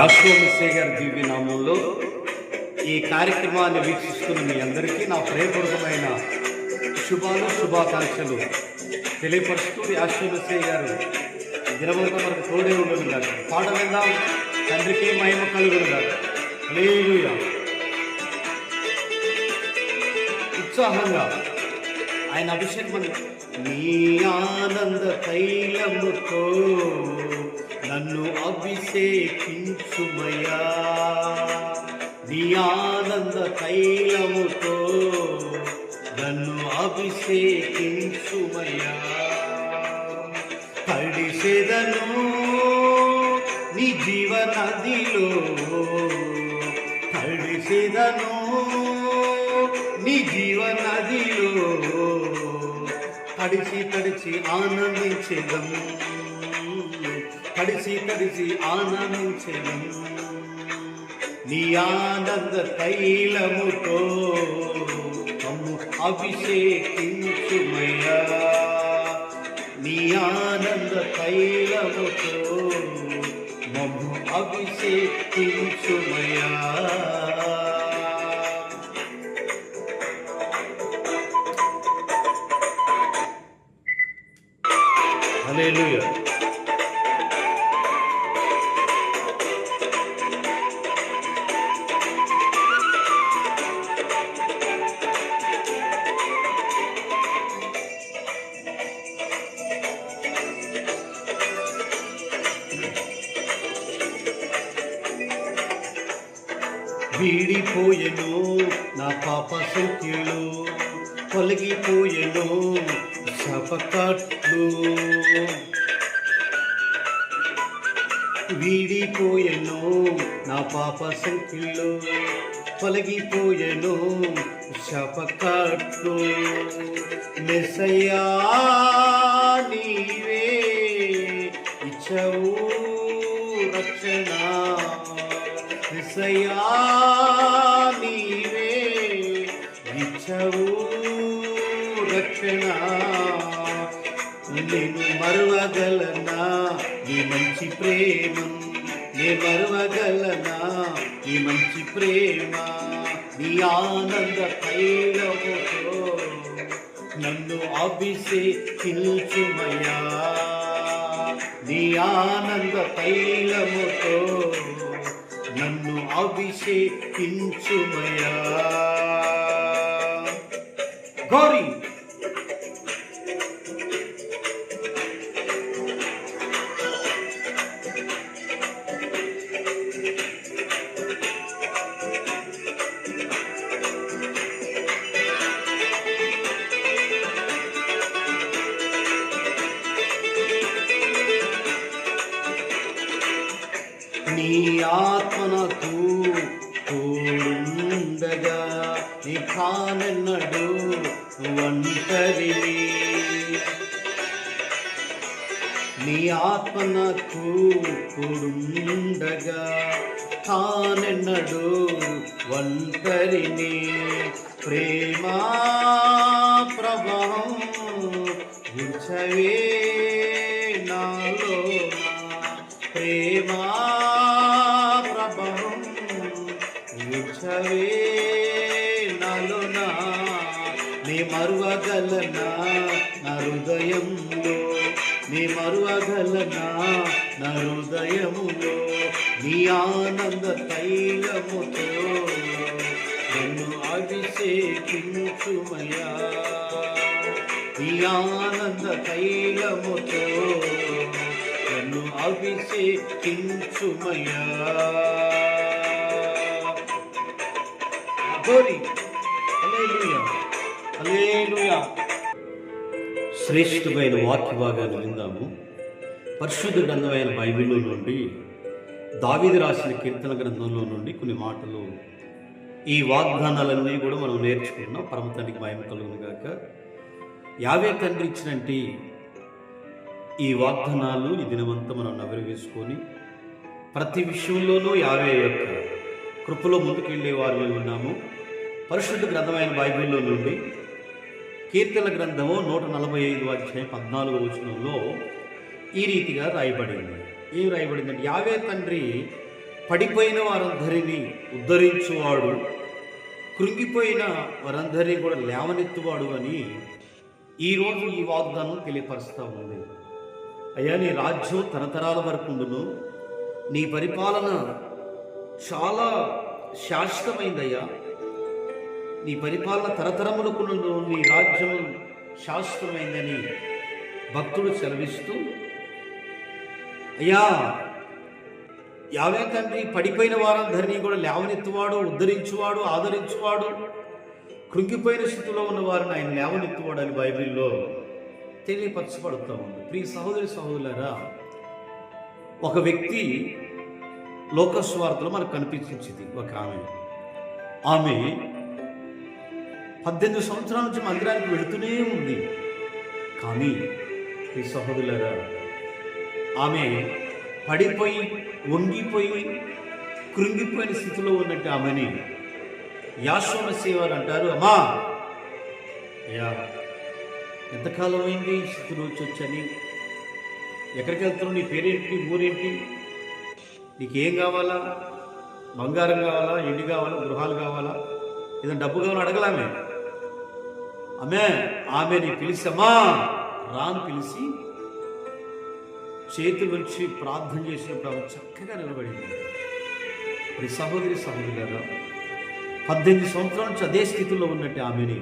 యాశ్వమిసే గారి దివ్య నామంలో ఈ కార్యక్రమాన్ని వీక్షిస్తున్న మీ అందరికీ నా ప్రేమపూర్వకమైన శుభాలు శుభాకాంక్షలు తెలియపరుస్తూ యాశ్వమిసే గారు దినవంతా మనకు తోడే ఉండదు కాదు పాట విందాం. తండ్రికి మహిమ కలుగును కాదు లేదు ఉత్సాహంగా ఆయన అభిషేకం నీ ఆనంద తైలముతో నన్ను అభిషేకించుమయా నీ ఆనంద తైలముతో నన్ను అభిషేకించుమయా తడిసెదను నీ జీవనదిలో తడిసెదను నీ జీవనదిలో తడిసి తడిసి ఆనందించేదం తడిసి తడిసి ఆనందించేదం నీ ఆనంద తైలముతో అమ్ము అభిషేకించుమయ్యా. నీ ఆనంద తైలముతో మమ్ము అభిషేకించుమయ్యా. వీడిపోయెను నా పాప సంఖ్యలు తొలగిపోయెను శపకట్లు వీడిపోయెను నా పాప సంఖ్యలు తొలగిపోయెను శపకట్లు మెసయ్యా నీవే ఇచ్చవు రక్షణ. విసయా రక్షణ నేను మరువగలనా నీ మంచి ప్రేమ నే మరువగలనా నీ మంచి ప్రేమ నీ ఆనంద తైలముతో నన్ను అభిషేకించుమయా నీ ఆనంద తైలముతో నన్ను అభిషేకించుమయా గౌరీ! నీ కానన్నడు ఒంటరిని. నీ ఆత్మ నాకు కూడుండగా కానన్నడు ఒంటరిని. ప్రేమా ప్రభావం ఉంచవే నాలో. ప్రేమా ప్రభావం ఉంచవే హృదయంలో నీ మరువగలనా నా హృదయములో నీ ఆనంద తైలముతో నన్ను అభిషేకించుమయా నీ ఆనంద తైలముతో నన్ను అభిషేకించుమయా గోరి హల్లెలూయా. హల్లెలూయా. శ్రేష్ఠమైన వాక్య భాగాన్ని విందాము. పరిశుద్ధ బైబిల్లో నుండి దావిది రాసిన కీర్తన గ్రంథంలో నుండి కొన్ని మాటలు. ఈ వాగ్దానాలన్నీ కూడా మనం నేర్చుకున్నాం. పరమతానికి భయం కలుగును గాక. యావే తండ్రి ఇచ్చినట్టు ఈ వాగ్దానాలు ఈ దినమంతా మనం నవరి వేసుకొని ప్రతి విషయంలోనూ యావే యొక్క కృపలో ముందుకెళ్ళే వారు ఉన్నాము. పరిశుద్ధ గ్రంథమైన బైబిల్లో నుండి కీర్తన గ్రంథము నూట నలభై ఐదు అధ్యాయం పద్నాలుగు వచనంలో ఈ రీతిగా రాయబడింది. ఏం రాయబడిందంటే యావే తండ్రి పడిపోయిన వారందరినీ ఉద్ధరించువాడు కృంగిపోయిన వారందరినీ కూడా లేవనెత్తువాడు అని ఈరోజు ఈ వాగ్దానం తెలియపరుస్తూ ఉంది. అయ్యా నీ రాజ్యం తరతరాల వరకు ఉండును. నీ పరిపాలన చాలా శాశ్వతమైందయ్యా. నీ పరిపాలన తరతరములకు నీ రాజ్యము శాశ్వతమైందని భక్తుడు సెలవిస్తూ అయ్యా యావే తండ్రి పడిపోయిన వారందరినీ కూడా లేవనెత్తువాడు ఉద్ధరించువాడు ఆదరించువాడు కృంగిపోయిన స్థితిలో ఉన్న వారిని ఆయన లేవనెత్తువాడు అని బైబిల్లో తెలియపరచబడుతూ ఉంది. ప్రియ సహోదరి సహోదరులరా ఒక వ్యక్తి లోకస్వార్థలో మనకు కనిపించింది. ఒక ఆమె. ఆమె పద్దెనిమిది సంవత్సరాల నుంచి మందిరానికి వెళుతూనే ఉంది. కానీ ఈ సహోదరులరా ఆమె పడిపోయి వంగిపోయి కృంగిపోయిన స్థితిలో ఉన్నట్టు ఆమెని యాశ్వమ సేవారు అంటారు. అమ్మా! అయ్యా ఎంతకాలం అయింది ఈ స్థితిలో వచ్చొచ్చని ఎక్కడికి వెళ్తున్నావు? నీ పేరేంటి? ఊరేంటి? నీకేం కావాలా? బంగారం కావాలా? ఎండి కావాలా? గృహాలు కావాలా? ఏదైనా డబ్బు కావాలని అడగలామే. ఆమె ఆమెని. పిలిచమా రాను పిలిచి చేతి నుంచి ప్రార్థన చేసినప్పుడు ఆమె చక్కగా నిలబడింది. మరి సహోదరి సహోదరులారా పద్దెనిమిది సంవత్సరాల నుంచి అదే స్థితిలో ఉన్నట్టు ఆమెని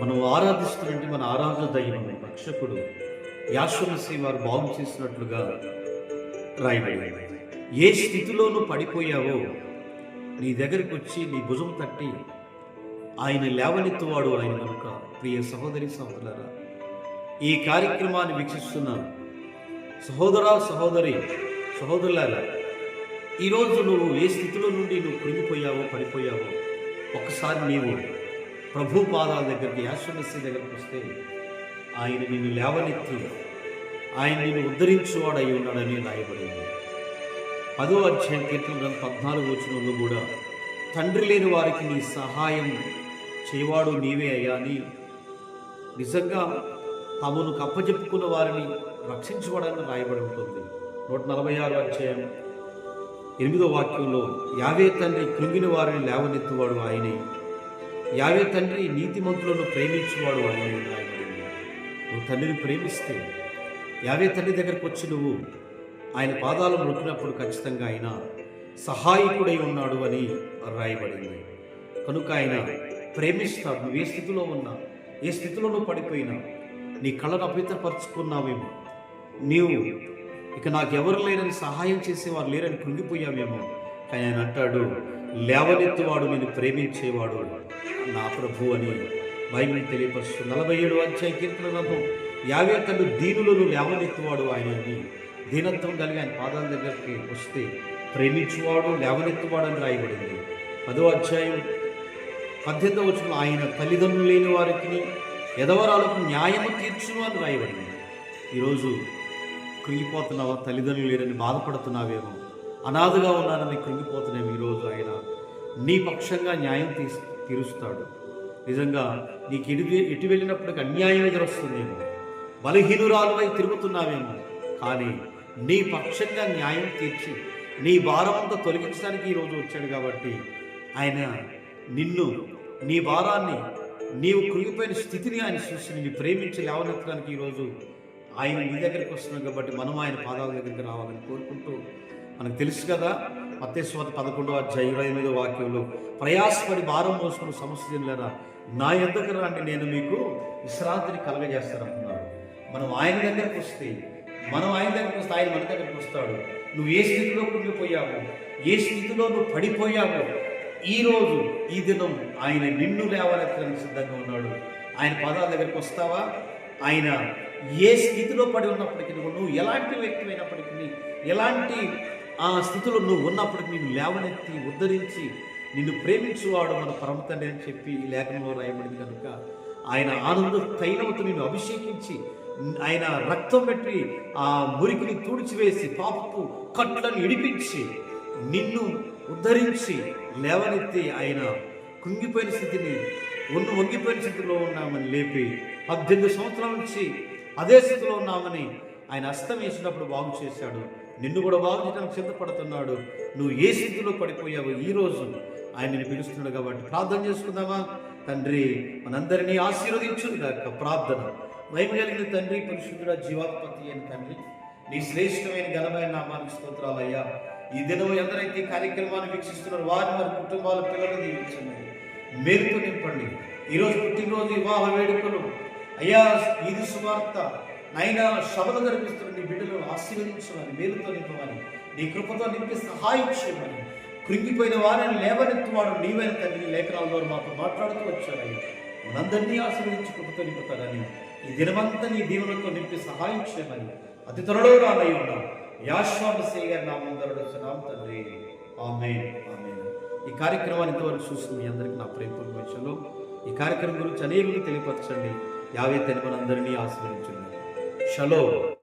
మనం ఆరాధిస్తున్నట్టు మన ఆరాధన దైవం రక్షకుడు యాశ్వరసి వారు బాగు చేసినట్లుగా రాయబడి ఏ స్థితిలోనూ పడిపోయావో నీ దగ్గరికి వచ్చి నీ భుజం తట్టి ఆయన లేవనెత్తువాడు ఆయన కనుక. ప్రియ సహోదరి సహోదరులారా ఈ కార్యక్రమాన్ని వీక్షిస్తున్న సహోదరా సహోదరి సహోదరులారా ఈరోజు నువ్వు ఏ స్థితిలో నుండి నువ్వు కృంగిపోయావో పడిపోయావో ఒకసారి నీవు ప్రభు పాదాల దగ్గరికి యాశ్వరస్య దగ్గరికి వస్తే ఆయన నిన్ను లేవనెత్తి ఆయన నిన్ను ఉద్ధరించువాడు అయి ఉన్నాడని రాయబడింది. పదో అధ్యాయం కీర్తన పద్నాలుగు వచనంలో కూడా తండ్రి లేని వారికి నీ సహాయం చేయవాడు నీవే అయ్యా అని నిజంగా తమను కప్పజెప్పుకున్న వారిని రక్షించుకోవడానికి రాయబడి ఉంటుంది. నూట నలభై ఆరు అధ్యాయం ఎనిమిదో వాక్యంలో యావే తండ్రి కృంగిన వారిని లేవనెత్తువాడు ఆయనే. యావే తండ్రి నీతిమంతులను ప్రేమించువాడు ఆయనే. నువ్వు తండ్రిని ప్రేమిస్తే యావే తండ్రి దగ్గరకు వచ్చి నువ్వు ఆయన పాదాలు నొక్కినప్పుడు ఖచ్చితంగా ఆయన సహాయకుడై ఉన్నాడు అని రాయబడింది. కనుక ఆయన ప్రేమిస్తావు నువ్వు ఏ స్థితిలో ఉన్నా ఏ స్థితిలో నువ్వు పడిపోయినా నీ కళ్ళను అపవిత్రపరుచుకున్నావేమో. నీవు ఇక నాకు ఎవరు లేరని సహాయం చేసేవారు లేరని కృంగిపోయావేమో. కానీ ఆయన అంటాడు లేవనెత్తువాడు నేను ప్రేమించేవాడు నా ప్రభు అని బైబిల్ తెలియపరుస్తుంది. నలభై ఏడు అధ్యాయ కీర్తన యాభై యావే కళ్ళు దీనులను లేవనెత్తువాడు ఆయన అని. దీనత్వం కలిగి ఆయన పాదాల దగ్గరికి వస్తే ప్రేమించువాడు లేవనెత్తువాడు అని రాయబడింది. పదో అధ్యాయం పద్దెనిమిదవ వచ్చిన ఆయన తల్లిదండ్రులు లేని వారికి ఎదవరాలకు న్యాయము తీర్చును అని రాయబడింది. ఈరోజు కృంగిపోతున్నావా తల్లిదండ్రులు లేరని బాధపడుతున్నావేమో అనాథగా ఉన్నానని కృంగిపోతున్నావు ఈరోజు ఆయన నీ పక్షంగా న్యాయం తీ తీరుస్తాడు. నిజంగా నీకు ఎటు ఎటు వెళ్ళినప్పటికీ అన్యాయం ఎదురొస్తుందేమో బలహీనురాలుపై తిరుగుతున్నావేమో కానీ నీ పక్షంగా న్యాయం తీర్చి నీ భారమంతా తొలగించడానికి ఈరోజు వచ్చాడు కాబట్టి ఆయన నిన్ను నీ భారాన్ని నీవు కృంగిపోయిన స్థితిని ఆయన చూసి నిన్ను ప్రేమించి లేవనెత్తడానికి ఈరోజు ఆయన నీ దగ్గరికి వస్తున్నాం కాబట్టి మనం ఆయన పాదాల దగ్గరికి రావాలని కోరుకుంటూ మనకు తెలుసు కదా మత్తేశ్వత పదకొండవ అధ్యాయ ఇరవై ఎనిమిదో వాక్యంలో ప్రయాసపడి భారం మోసుకున్న సమస్యలేరా నా ఎద్దకు రాండి నేను మీకు విశ్రాంతిని కలగజేస్తానంటున్నాడు మనం ఆయన దగ్గరికి వస్తే మనం ఆయన దగ్గరికి వస్తే ఆయన మన దగ్గరికి వస్తాడు. నువ్వు ఏ స్థితిలో కుంగిపోయావు ఏ స్థితిలో నువ్వు పడిపోయావో? ఈరోజు ఈ దినం ఆయన నిన్ను లేవనెత్తడానికి సిద్ధంగా ఉన్నాడు. ఆయన పదాల దగ్గరికి వస్తావా? ఆయన ఏ స్థితిలో పడి ఉన్నప్పటికీ నువ్వు ఎలాంటి వ్యక్తి అయినప్పటికీ ఎలాంటి ఆ స్థితిలో నువ్వు ఉన్నప్పటికీ నిన్ను లేవనెత్తి ఉద్ధరించి నిన్ను ప్రేమించువాడు మన పరమ తండ్రి అని చెప్పి ఈ లేఖనంలో రాయబడింది కనుక ఆయన ఆనంద తైలవతో నిన్ను అభిషేకించి ఆయన రక్తం పెట్టి ఆ మురికిని తుడిచివేసి పాపపు కట్లను ఇడిపించి నిన్ను ఉద్ధరించి లేవనెత్తి ఆయన కుంగిపోయిన స్థితిని ఒన్ను వంగిపోయిన స్థితిలో ఉన్నామని లేపి పద్దెనిమిది సంవత్సరాల నుంచి అదే స్థితిలో ఉన్నామని ఆయన అస్తం బాగు చేశాడు. నిన్ను కూడా బాగు చేయడానికి సిద్ధపడుతున్నాడు. నువ్వు ఏ స్థితిలో పడిపోయావు ఈ రోజు ఆయన నేను పిలుస్తున్నాడు కాబట్టి ప్రార్థన చేసుకుందామా? తండ్రి మనందరినీ ఆశీర్వదించును గాక ప్రార్థన. భయం కలిగిన తండ్రి పరిశుద్ధుడ జీవాధిపతి అయిన తండ్రి నీ శ్రేష్టమైన ఘనమైన నామానికి స్తోత్రాలయ్యా ఈ దినం ఎందరైతే ఈ కార్యక్రమాన్ని వీక్షిస్తున్నారు వారి వారి కుటుంబాల పిల్లలను దీవించండి. మేలుతో నింపండి. ఈరోజు పుట్టినరోజు వివాహ వేడుకలు. అయ్యా ఇది సువార్త. నైనా సభలు జరిపిస్తున్న నీ బిడ్డలు ఆశీర్వదించమని మేలుతో నింపమని నీ కృపతో నింపి సహాయం చేయమని కృంగిపోయిన వారిని లేవనెత్తువాడు నీవైన తండ్రి లేఖనాల ద్వారా మాతో మాట్లాడుతూ వచ్చారని మనందరినీ ఆశీర్వదించి కృపతో నింపుతారని ఈ దినమంతా నీ దీవులతో నింపి సహాయం చేయమని అతి త్వరలో రానయ్యి ఉన్నాం యాశ్వామసే గారి నామం ధరడుస్తున్నాం తండ్రి. ఆమె ఆమె ఈ కార్యక్రమాన్ని ఇంతవరకు చూసిన మీ అందరికీ నా ప్రేమపూర్వక విషయంలో ఈ కార్యక్రమం గురించి అనేకులు తెలియపరచండి. యావే తెలమని అందరినీ ఆశీర్వదించండి. షలో.